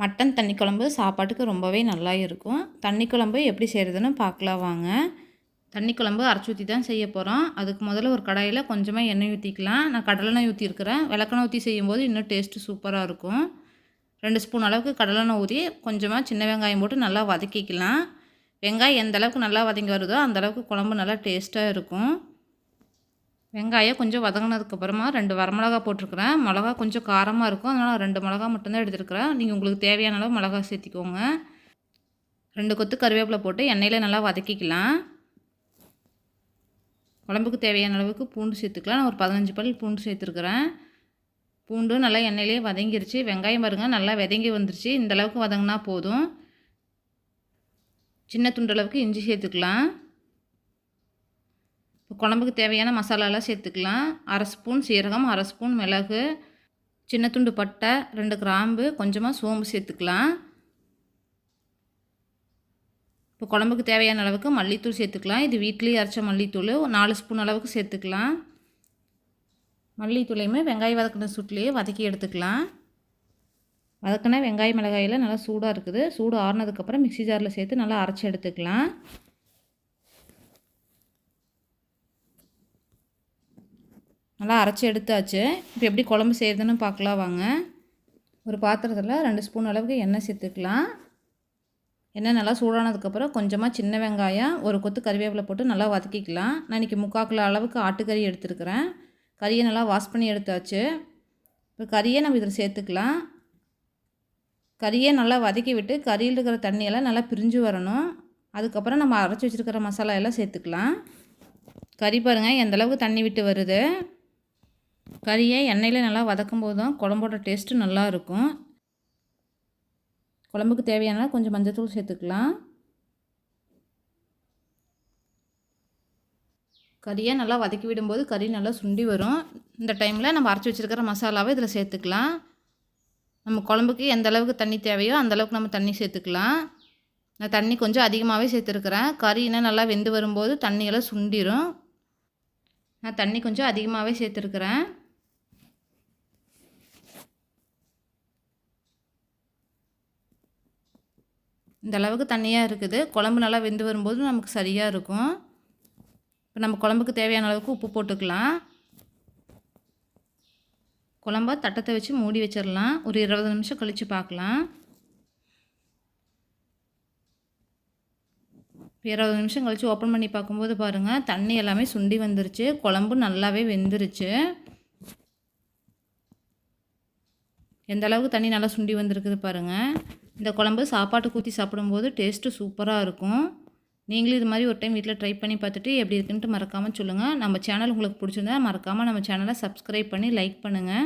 Mutton தண்ணி குழம்பு சாப்பாட்டுக்கு ரொம்பவே நல்லா இருக்கும். தண்ணி குழம்பு எப்படி செய்கிறதுன்னு பார்க்கலாம் வாங்க. தண்ணி குழம்பு அரைச்சி ஊற்றி தான் செய்ய போகிறோம் அதுக்கு முதல்ல ஒரு கடாயில் கொஞ்சமாக எண்ணெய் ஊற்றிக்கலாம் நான் கடலெண்ணெய் ஊற்றிருக்கிறேன் விளக்கெண்ணெய் ஊற்றி செய்யும்போது இன்னும் டேஸ்ட்டு சூப்பராக இருக்கும். ரெண்டு ஸ்பூன் அளவுக்கு கடலெண்ணெய் ஊற்றி கொஞ்சமாக சின்ன வெங்காயம் போட்டு நல்லா வதக்கிக்கலாம். வெங்காயம் எந்த அளவுக்கு நல்லா வதங்கி வருதோ அந்தளவுக்கு குழம்பு நல்லா டேஸ்ட்டாக இருக்கும். வெங்காயம் கொஞ்சம் வதங்கினதுக்கப்புறமா ரெண்டு வரமிளகா போட்டிருக்கிறேன். மிளகா கொஞ்சம் காரமாக இருக்கும். அதனால் ரெண்டு மிளகா மட்டும்தான் எடுத்துருக்கிறேன். நீங்கள் உங்களுக்கு தேவையான அளவு மிளகா சேர்த்திக்கோங்க. ரெண்டு கொத்து கருவேப்பிலை போட்டு எண்ணெயில் நல்லா வதக்கிக்கலாம். குழம்புக்கு தேவையான அளவுக்கு பூண்டு சேர்த்துக்கலாம். நான் ஒரு பதினஞ்சு பல் பூண்டு சேர்த்துருக்குறேன். பூண்டு நல்லா எண்ணெயிலே வதங்கிருச்சு. வெங்காயம் பாருங்கள் நல்லா வதங்கி வந்துருச்சு. இந்த அளவுக்கு வதங்கினா போதும். சின்ன துண்டளவுக்கு இஞ்சி சேர்த்துக்கலாம். குழம்புக்கு தேவையான மசாலாலாம் சேர்த்துக்கலாம். அரை ஸ்பூன் சீரகம் அரை ஸ்பூன் மிளகு சின்ன துண்டு பட்டை ரெண்டு கிராம்பு கொஞ்சமாக சோம்பு சேர்த்துக்கலாம். இப்போ குழம்புக்கு தேவையான அளவுக்கு மல்லித்தூள் சேர்த்துக்கலாம். இது வீட்லேயே அரைச்ச மல்லித்தூள் ஒரு நாலு ஸ்பூன் அளவுக்கு சேர்த்துக்கலாம். மல்லித்தூளையுமே வெங்காயம் வதக்கின சுட்லேயே வதக்கி எடுத்துக்கலாம். வதக்கின வெங்காய மிளகாயில் நல்லா சூடாக இருக்குது. சூடு ஆறுனதுக்கப்புறம் மிக்சி ஜாரில் சேர்த்து நல்லா அரைச்சி எடுத்துக்கலாம். நல்லா அரைச்சி எடுத்தாச்சு. இப்போ எப்படி குழம்பு செய்கிறதுன்னு பார்க்கலாம் வாங்க. ஒரு பாத்திரத்தில் ரெண்டு ஸ்பூன் அளவுக்கு எண்ணெய் சேர்த்துக்கலாம். எண்ணெய் நல்லா சூடானதுக்கப்புறம் கொஞ்சமாக சின்ன வெங்காயம் ஒரு கொத்து கறிவேப்பிலை போட்டு நல்லா வதக்கிக்கலாம். நான் இன்றைக்கி முக்கால் கிலோ அளவுக்கு ஆட்டுக்கறி எடுத்துருக்கிறேன். கறியை நல்லா வாஷ் பண்ணி எடுத்தாச்சு. இப்போ கறியை நம்ம இதில் சேர்த்துக்கலாம். கறியை நல்லா வதக்கி விட்டு கறியில் இருக்கிற தண்ணியெல்லாம் நல்லா பிரிஞ்சு வரணும். அதுக்கப்புறம் நம்ம அரைச்சி வச்சுருக்கிற மசாலா எல்லாம் சேர்த்துக்கலாம். கறி பாருங்கள் எந்தளவுக்கு தண்ணி விட்டு வருது. கறியை எண்ணெயில் நல்லா வதக்கும் போது தான் குழம்போட டேஸ்ட்டு நல்லா இருக்கும். குழம்புக்கு தேவையான கொஞ்சம் மஞ்சத்தூள் சேர்த்துக்கலாம். கறியை நல்லா வதக்கி விடும்போது கறி நல்லா சுண்டி வரும். இந்த டைமில் நம்ம அரைச்சி வச்சுருக்கிற மசாலாவை இதில் சேர்த்துக்கலாம். நம்ம குழம்புக்கு எந்த அளவுக்கு தண்ணி தேவையோ அந்தளவுக்கு நம்ம தண்ணி சேர்த்துக்கலாம். நான் தண்ணி கொஞ்சம் அதிகமாகவே சேர்த்துருக்குறேன். கறினா நல்லா வெந்து வரும்போது தண்ணியெல்லாம் சுண்டிடும் நான் தண்ணி கொஞ்சம் அதிகமாகவே சேர்த்துருக்குறேன். இந்த அளவுக்கு தண்ணியாக இருக்குது. குழம்பு நல்லா வெந்து வரும்போது நமக்கு சரியாக இருக்கும். இப்போ நம்ம குழம்புக்கு தேவையான அளவுக்கு உப்பு போட்டுக்கலாம். குழம்ப தட்டத்தை வச்சு மூடி வச்சிடலாம். ஒரு இருபது நிமிஷம் கழித்து பார்க்கலாம். இருபது நிமிஷம் கழித்து ஓப்பன் பண்ணி பார்க்கும்போது பாருங்கள் தண்ணி எல்லாமே சுண்டி வந்துருச்சு. குழம்பு நல்லாவே வெந்துருச்சு. எந்த அளவுக்கு தண்ணி நல்லா சுண்டி வந்திருக்குது பாருங்கள் இந்த குழம்பு சாப்பாட்டுக்கு ஊற்றி சாப்பிடும்போது டேஸ்ட்டு சூப்பராக இருக்கும். நீங்களும் இது மாதிரி ஒரு டைம் வீட்டில் ட்ரை பண்ணி பார்த்துட்டு எப்படி இருக்குன்ட்டு மறக்காமல் சொல்லுங்கள் நம்ம சேனல் உங்களுக்கு பிடிச்சிருந்தா மறக்காமல் நம்ம சேனலை சப்ஸ்கிரைப் பண்ணி லைக் பண்ணுங்கள்